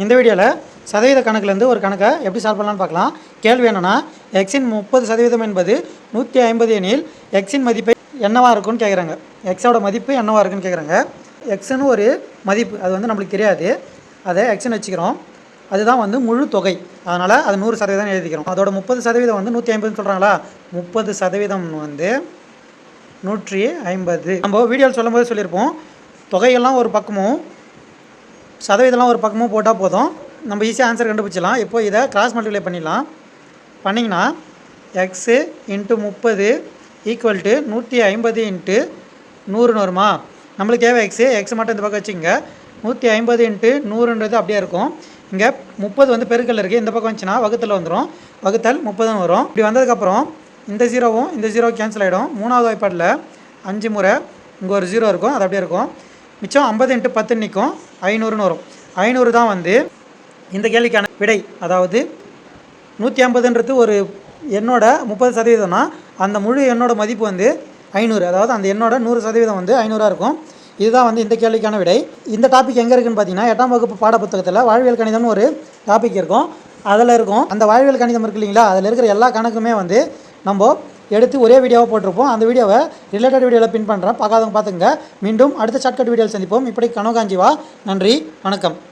இந்த வீடியோவில் சதவீத கணக்குலேருந்து ஒரு கணக்கை எப்படி சால்வ் பண்ணலாம்னு பார்க்கலாம். கேள்வி என்னென்னா எக்ஸின் முப்பது சதவீதம் என்பது நூற்றி ஐம்பது எனில் எக்ஸின் மதிப்பை என்னவாக இருக்குன்னு கேட்குறாங்க எக்ஸோட மதிப்பு என்னவாக இருக்குன்னு கேட்குறாங்க எக்ஸ்னு ஒரு மதிப்பு அது வந்து நம்மளுக்கு தெரியாது. அதை எக்ஸ்னு வச்சுக்கிறோம். அதுதான் வந்து முழு தொகை. அதனால் அது நூறு சதவீதம் எழுதிக்கிறோம். அதோட முப்பது சதவீதம் வந்து நூற்றி ஐம்பதுன்னு சொல்கிறாங்களா முப்பது சதவீதம் வந்து நூற்றி ஐம்பது. நம்ம வீடியோவில் சொல்லும்போது சொல்லியிருப்போம். தொகையெல்லாம் ஒரு பக்கமும் சதவீதம்லாம் ஒரு பக்கமும் போட்டால் போதும். நம்ம ஈஸியாக ஆன்சர் கண்டுபிடிச்சலாம் இப்போ இதை கிராஸ் மல்டிப்ளை பண்ணிடலாம். பண்ணிங்கன்னா எக்ஸு இன்ட்டு முப்பது ஈக்குவல் டு நூற்றி ஐம்பது இன்ட்டு நூறுன்னு வருமா நம்மளுக்கு தேவை எக்ஸு எக்ஸ் மட்டும் இந்த பக்கம் வச்சுங்க நூற்றி ஐம்பது இன்ட்டு நூறுன்றது அப்படியே இருக்கும். இங்கே முப்பது வந்து பெருக்கல் இருக்குது இந்த பக்கம் வந்துச்சுன்னா வகுத்தில் வந்துடும் வகுத்தல் முப்பதுன்னு வரும். இப்படி வந்ததுக்கப்புறம் இந்த ஜீரோவும் இந்த ஜீரோ கேன்சல் ஆகிடும் மூணாவது வாய்ப்பாடில் அஞ்சு முறை இங்கே ஒரு ஜீரோ இருக்கும். அது அப்படியே இருக்கும். மிச்சம் ஐம்பது இன்ட்டு பத்து நிற்கும் ஐநூறுன்னு வரும் ஐநூறு தான் வந்து இந்த கேள்விக்கான விடை. அதாவது நூற்றி ஐம்பதுன்றது ஒரு எண்ணோட முப்பது சதவீதம்னா அந்த முழு எண்ணோட மதிப்பு வந்து ஐநூறு. அதாவது அந்த எண்ணோட நூறு சதவீதம் வந்து ஐநூறாக இருக்கும். இதுதான் வந்து இந்த கேள்விக்கான விடை. இந்த டாபிக் எங்கே இருக்குன்னு பார்த்தீங்கன்னா எட்டாம் வகுப்பு பாடப்புத்தகத்தில் வாழ்வியல் கணிதம்னு ஒரு டாபிக் இருக்கும். அதில் இருக்கும். அந்த வாழ்வியல் கணிதம் இருக்கு இல்லைங்களா? அதில் இருக்கிற எல்லா கணக்குமே வந்து நம்ம எடுத்து ஒரே வீடியோவாக போட்டிருப்போம். அந்த வீடியோவை ரிலேட்டட் வீடியோவில் பின் பண்ணுறேன் பார்க்காதவங்க பார்த்துங்க மீண்டும் அடுத்த ஷார்ட்கட் வீடியோவில் சந்திப்போம். இப்படி கனோகாஞ்சிவா நன்றி. வணக்கம்.